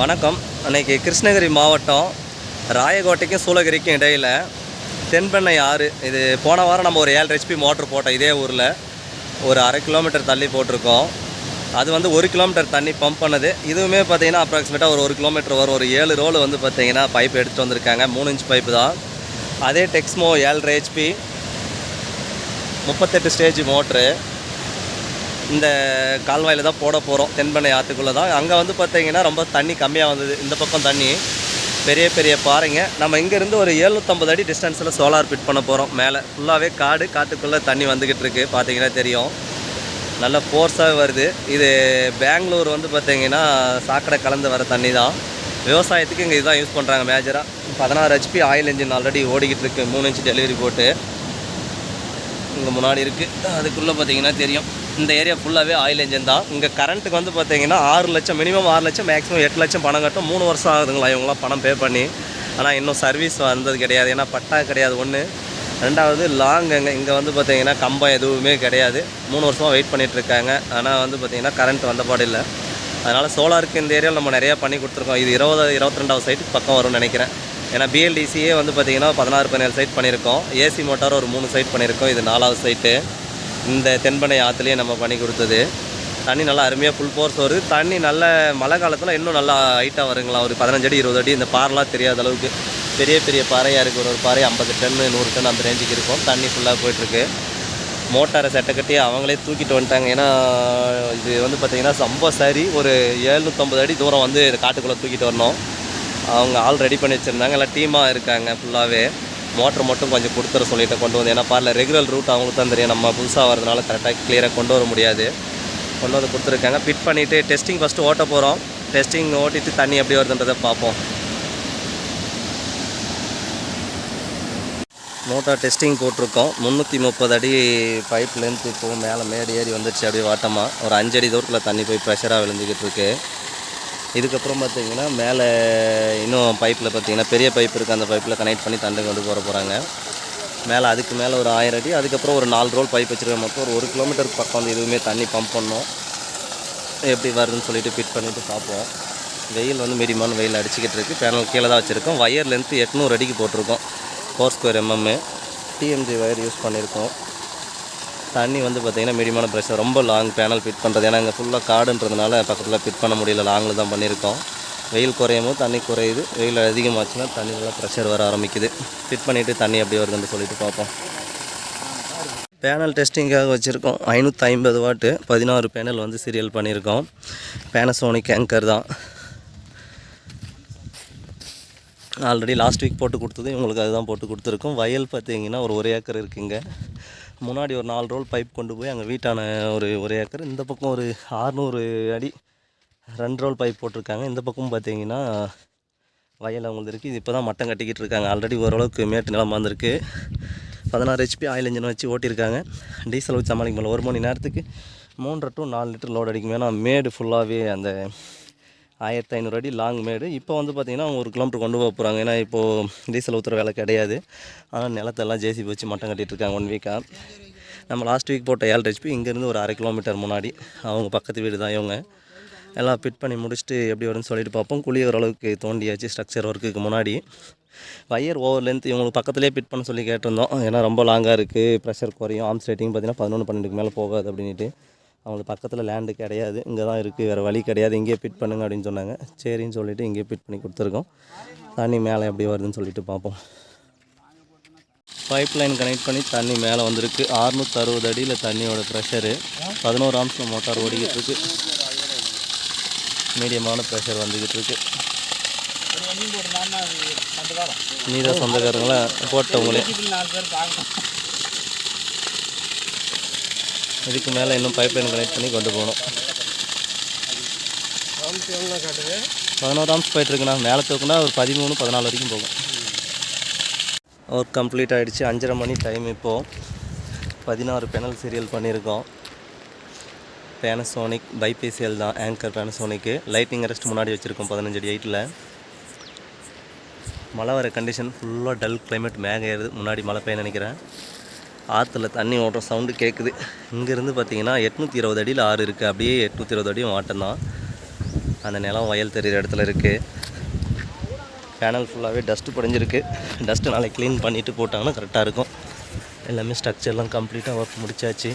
வணக்கம். அன்னைக்கு கிருஷ்ணகிரி மாவட்டம் ராயக்கோட்டைக்கும் சூளகிரிக்கும் இடையில் தென்பெண்ணை ஆறு. இது போன வாரம் நம்ம ஒரு ஏழு ஹெச்பி மோட்ரு போட்டோம் இதே ஊரில். ஒரு அரை கிலோமீட்டர் தள்ளி போட்டிருக்கோம். அது வந்து ஒரு கிலோமீட்டர் தண்ணி பம்ப் பண்ணது. இதுவுமே பார்த்தீங்கன்னா அப்ராக்சிமேட்டாக ஒரு ஒரு கிலோமீட்டர் வரும். ஒரு ஏழு ரோல் வந்து பார்த்தீங்கன்னா பைப் எடுத்துகிட்டு வந்திருக்காங்க. மூணு இன்ச் பைப்பு தான். அதே டெக்ஸ்மோ ஏழரை ஹெச்பி முப்பத்தெட்டு ஸ்டேஜ் மோட்ரு இந்த கால்வாயில் தான் போட போகிறோம் தென்பெண்ணை ஆற்றுக்குள்ளே தான். அங்கே வந்து பார்த்தீங்கன்னா ரொம்ப தண்ணி கம்மியாக வந்தது. இந்த பக்கம் தண்ணி. பெரிய பெரிய பாறைங்க. நம்ம இங்கேருந்து ஒரு எழுநூற்றம்பது அடி டிஸ்டன்ஸில் சோலார் ஃபிட் பண்ண போகிறோம் மேலே ஃபுல்லாகவே காடு காட்டுக்குள்ளே தண்ணி வந்துக்கிட்டு இருக்குது பார்த்தீங்கன்னா தெரியும். நல்ல ஃபோர்ஸாக வருது. இது பெங்களூர் வந்து பார்த்தீங்கன்னா சாக்கடை கலந்து வர தண்ணி தான். விவசாயத்துக்கு இங்கே இதுதான் யூஸ் பண்ணுறாங்க மேஜராக பதினாறு ஹெச்பி ஆயில் இன்ஜின் ஆல்ரெடி ஓடிக்கிட்டு இருக்குது மூணு இன்ச்சு டெலிவரி போட்டு இங்கே முன்னாடி இருக்குது அதுக்குள்ளே பார்த்தீங்கன்னா தெரியும். இந்த ஏரியா ஃபுல்லாகவே ஆயில் இன்ஜின் தான். இங்கே கரண்ட்டுக்கு வந்து பார்த்தீங்கன்னா ஆறு லட்சம் மினிமம் ஆறு லட்சம் மேக்ஸிமம் எட்டு லட்சம் பணம் கட்டும். மூணு வருஷம் ஆகுதுங்களா இவங்களாம் பணம் பே பண்ணி. ஆனால் இன்னும் சர்வீஸ் வந்தது கிடையாது. ஏன்னா பட்டா கிடையாது. ஒன்று ரெண்டாவது லாங் அங்கே இங்கே வந்து பார்த்தீங்கன்னா கம்பம் எதுவுமே கிடையாது. மூணு வருஷமாக வெயிட் பண்ணிகிட்ருக்காங்க ஆனால் வந்து பார்த்திங்கன்னா கரண்ட் வந்த பாடு இல்லை. அதனால் சோலாருக்கு இந்த ஏரியாவில் நம்ம நிறையா பண்ணி கொடுத்துருக்கோம். இது இருபது இருபத்தி ரெண்டாவது சைட்டுக்கு பக்கம் வரும்னு நினைக்கிறேன். ஏன்னா பிஎல்டிசியே வந்து பார்த்திங்கன்னா பதினாறு பதினேழு சைட் பண்ணியிருக்கோம் ஏசி மோட்டார் ஒரு மூணு சைட் பண்ணியிருக்கோம் இது நாலாவது சைட்டு இந்த தென்பனை ஆற்றுலேயே நம்ம பண்ணி கொடுத்தது. தண்ணி நல்லா அருமையாக ஃபுல் ஃபோர்ஸ் வருது. தண்ணி நல்ல மழை காலத்தில் இன்னும் நல்லா ஹைட்டாக வருங்களா ஒரு பதினஞ்சு அடி இருபது அடி இந்த பாறைலாம் தெரியாத அளவுக்கு. பெரிய பெரிய பாறையாக இருக்குது ஒரு ஒரு பாறை ஐம்பது டன்னு நூறு டன் அந்த ரேஞ்சுக்கு இருக்கும். தண்ணி ஃபுல்லாக போயிட்டுருக்கு. மோட்டாரை செட்டை கட்டி அவங்களே தூக்கிட்டு வந்துட்டாங்க. ஏன்னா இது வந்து பார்த்திங்கன்னா ரொம்ப சரி ஒரு ஏழ்நூற்றம்பது அடி தூரம் வந்து காட்டுக்குள்ளே தூக்கிட்டு வரணும். அவங்க ஆள் ரெடி பண்ணி வச்சுருந்தாங்க. எல்லாம் டீமாக இருக்காங்க ஃபுல்லாகவே மோட்டர் மட்டும் கொஞ்சம் கொடுத்துற சொல்லிட்டு கொண்டு வந்து ஏன்னா பாரில் ரெகுலர் ரூட் அவங்களுக்கு தான் தெரியும். நம்ம புதுசாக வரதுனால கரெக்டாக கிளியராக கொண்டு வர முடியாது. கொண்டு வந்து கொடுத்துருக்காங்க. ஃபிட் பண்ணிவிட்டு டெஸ்டிங் ஃபஸ்ட்டு ஓட்ட போகிறோம் டெஸ்டிங் ஓட்டிட்டு தண்ணி எப்படி வருதுன்றதை பார்ப்போம். மோட்டார் டெஸ்டிங் போட்டிருக்கோம். முந்நூற்றி முப்பது அடி பைப் லென்த் இப்போது மேலே மேடு ஏறி வந்துடுச்சு அப்படியே வாட்டமாக ஒரு அஞ்சடி தூரத்தில் தண்ணி போய் ப்ரெஷராக விழுந்துக்கிட்டு இருக்குது இதுக்கப்புறம் பார்த்தீங்கன்னா மேலே இன்னும் பைப்பில் பார்த்தீங்கன்னா பெரிய பைப் இருக்குது. அந்த பைப்பில் கனெக்ட் பண்ணி தண்டை கொண்டு போகிற போகிறாங்க. மேலே அதுக்கு மேலே ஒரு ஆயிரம் அடி அதுக்கப்புறம் ஒரு நாலு ரோல் பைப் வச்சுருக்க மொத்தம் ஒரு ஒரு கிலோமீட்டருக்கு பக்கம் வந்து எதுவுமே தண்ணி பம்ப் பண்ணோம் எப்படி வருதுன்னு சொல்லிட்டு ஃபிட் பண்ணிவிட்டு பார்ப்போம். வெயில் வந்து மீடியமான வெயில் அடிச்சுக்கிட்டு இருக்குது பேனல் கீழே தான் வச்சுருக்கோம். வயர் லென்த்து எட்நூறு அடிக்கு போட்டிருக்கோம். Four square MM TMG wire use பண்ணியிருக்கோம். தண்ணி வந்து பார்த்திங்கன்னா மீடியமான ப்ரெஷர் ரொம்ப லாங் பேனல் ஃபிட் பண்ணுறது ஏன்னா இங்கே ஃபுல்லாக காடுன்றதுனால பக்கத்தில் ஃபிட் பண்ண முடியல. லாங்கில் தான் பண்ணியிருக்கோம். வெயில் குறையும் போது தண்ணி குறையுது. வெயில் அதிகமாச்சுன்னா தண்ணி நல்லா ப்ரெஷர் வர ஆரம்பிக்குது. ஃபிட் பண்ணிவிட்டு தண்ணி எப்படி வருதுன்னு சொல்லிட்டு பார்ப்போம். பேனல் டெஸ்டிங்காக வச்சுருக்கோம். ஐநூற்றி ஐம்பது வாட்டு பதினாறு பேனல் வந்து சீரியல் பண்ணியிருக்கோம். பேனசோனிக் ஆங்கர் தான். ஆல்ரெடி லாஸ்ட் வீக் போட்டு கொடுத்தது. இவங்களுக்கு அதுதான் போட்டு கொடுத்துருக்கோம். வயல் பார்த்தீங்கன்னா ஒரு ஒரு ஏக்கர் இருக்குங்க. முன்னாடி ஒரு நாலு ரோல் பைப் கொண்டு போய் அங்கே வீட்டான ஒரு ஒரு ஏக்கர். இந்த பக்கம் ஒரு ஆறுநூறு அடி ரெண்டு ரோல் பைப் போட்டிருக்காங்க. இந்த பக்கம் பார்த்தீங்கன்னா வயல் அவங்களுக்கு இருக்குது இது இப்போ தான் மட்டம் கட்டிக்கிட்டு இருக்காங்க. ஆல்ரெடி ஓரளவுக்கு மேட்டு நிலம் வந்திருக்கு பதினாறு ஹெச்பி ஆயில் இன்ஜின் வச்சு ஓட்டியிருக்காங்க. டீசல் வச்சு சமாளிக்க முடியல. ஒரு மணி நேரத்துக்கு மூன்றரை டு நாலு லிட்டர் லோட் அடிக்கும். ஏன்னா மேடு ஃபுல்லாகவே அந்த ஆயிரத்தி ஐநூறு அடி லாங் மேடு. இப்போ வந்து பார்த்திங்கன்னா அவங்க ஒரு கிலோமீட்டர் கொண்டு போக போகிறாங்க ஏன்னா இப்போது டீசல் ஊற்றுற வேலை கிடையாது. ஆனால் நிலத்தெல்லாம் ஜேசிபி வச்சு மட்டம் கட்டிட்டு இருக்காங்க ஒன் வீக்காக நம்ம லாஸ்ட் வீக் போட்ட ஏழு ஹெச்பி இங்கேருந்து ஒரு அரை கிலோமீட்டர் முன்னாடி. அவங்க பக்கத்து வீடு தான் இவங்க. எல்லாம் ஃபிட் பண்ணி முடிச்சுட்டு எப்படி வரும்னு சொல்லிட்டு பார்ப்போம். குழி ஓரளவுக்கு தோண்டியாச்சு ஸ்ட்ரக்சர் ஒர்க்குக்கு முன்னாடி. வயர் ஓவர் லென்த் இவங்களுக்கு பக்கத்துலேயே ஃபிட் பண்ண சொல்லி கேட்டிருந்தோம். ஏன்னா ரொம்ப லாங்காக இருக்குது ப்ரெஷர் குறையும். ஆர்ம்ஸ் ஸ்ட்ரைட்டிங் பார்த்தீங்கன்னா பதினொன்று பன்னெண்டுக்கு மேலே போகாது அப்படின்ட்டு அவங்களுக்கு பக்கத்தில் லேண்டு கிடையாது. இங்கே தான் இருக்குது வேறு வழி கிடையாது. இங்கேயே ஃபிட் பண்ணுங்க அப்படின்னு சொன்னாங்க. சரின்னு சொல்லிவிட்டு இங்கேயே ஃபிட் பண்ணி கொடுத்துருக்கோம். தண்ணி மேலே எப்படி வருதுன்னு சொல்லிட்டு பார்ப்போம். பைப் லைன் கனெக்ட் பண்ணி தண்ணி மேலே வந்திருக்கு. அறுநூத்தறுபது அடியில் தண்ணியோட ப்ரெஷரு பதினோரு ஆம்ஸில் மோட்டார் ஓடிக்கிட்டு இருக்கு. மீடியமான ப்ரெஷர் வந்துக்கிட்டு இருக்கு. நீ சொந்தக்காரங்களா போட்டவங்களே. இதுக்கு மேலே இன்னும் பைப் லைன் கனெக்ட் பண்ணி கொண்டு போகணும். பதினோரு ஆம்ஸ் போயிட்டுருக்குண்ணா. மேலே தூக்குனா ஒரு பதிமூணு பதினாலு வரைக்கும் போகும். ஒர்க் கம்ப்ளீட் ஆகிடுச்சு அஞ்சரை மணி டைம் இப்போது பதினாறு பெனல் சீரியல் பண்ணியிருக்கோம். பேனசோனிக் பைபேசியல் தான். ஆங்கர் பேனசோனிக்கு லைட்டிங் அரெஸ்ட் முன்னாடி வச்சுருக்கோம் பதினஞ்சு அடி எயிட்டில் மழை வர கண்டிஷன் ஃபுல்லாக டல் climate மேக ஏறுது முன்னாடி மழை பெய்ய நினைக்கிறேன். ஆற்றுல தண்ணி ஓடுற சவுண்டு கேட்குது இங்கேருந்து பார்த்தீங்கன்னா எட்நூற்றி இருபது அடியில் ஆறு இருக்குது அப்படியே எட்நூற்றி இருபது அடியும் வாட்டம் தான். அந்த நிலம் வயல் தெரிகிற இடத்துல இருக்குது பேனல் ஃபுல்லாகவே டஸ்ட்டு படிஞ்சிருக்கு. டஸ்ட்டு நாளைக்கு க்ளீன் பண்ணிவிட்டு போட்டாங்கன்னா கரெக்டாக இருக்கும். எல்லாமே ஸ்ட்ரக்சர்லாம் கம்ப்ளீட்டாக ஒர்க் முடிச்சாச்சு.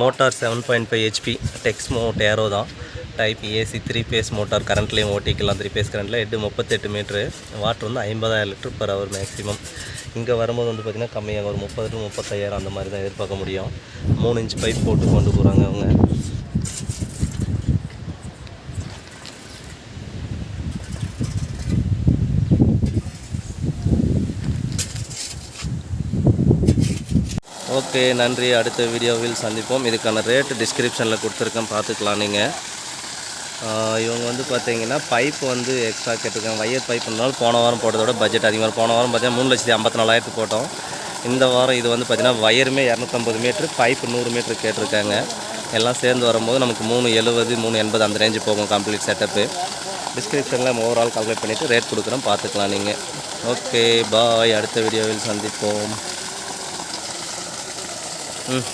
Motor seven point five HP Texmo tarot தான். Type AC three phase motor கரண்ட்லேயும் ஓட்டிக்கலாம் த்ரீ பேஸ் கரண்ட்டில் எட்டு முப்பத்தெட்டு மீட்ரு வாட்டர் வந்து ஐம்பதாயிரம் லிட்டர் பர் ஹவர் மேக்ஸிமம் இங்கே வரும்போது வந்து பார்த்திங்கன்னா கம்மியாக ஒரு முப்பது டு முப்பத்தாயிரம் அந்த மாதிரி தான் எதிர்பார்க்க முடியும். மூணு இன்ச் பைப் போட்டு கொண்டு போகிறாங்க அவங்க. ஓகே நன்றி. அடுத்த வீடியோவில் சந்திப்போம். இதுக்கான ரேட்டு டிஸ்கிரிப்ஷனில் கொடுத்துருக்கேன். பார்த்துக்கலாம் நீங்கள் இவங்க வந்து பார்த்தீங்கன்னா பைப் வந்து எக்ஸ்ட்ரா கேட்டிருக்காங்க. வயர் இருந்தாலும் போன வாரம் போட்டதோட பட்ஜெட் அதிகமாக போன வாரம் பார்த்தீங்கன்னா மூணு லட்சத்தி ஐம்பத்தி நாலாயிரத்து போட்டோம். இந்த வாரம் இது வந்து பார்த்தீங்கன்னா வயருமே இரநூத்தம்பது மீட்ரு பைப்பு நூறு மீட்ரு கேட்டிருக்காங்க. எல்லாம் சேர்ந்து வரும்போது நமக்கு மூணு எழுபது மூணு எண்பது அந்த ரேஞ்சு போகும் கம்ப்ளீட் செட்டப்பு டிஸ்கிரிப்ஷனில் ஓவரால் கால்குலேட் பண்ணிவிட்டு ரேட் கொடுக்குறோம். பார்த்துக்கலாம் நீங்கள் ஓகே பாய் அடுத்த வீடியோவில் சந்திப்போம். ம்.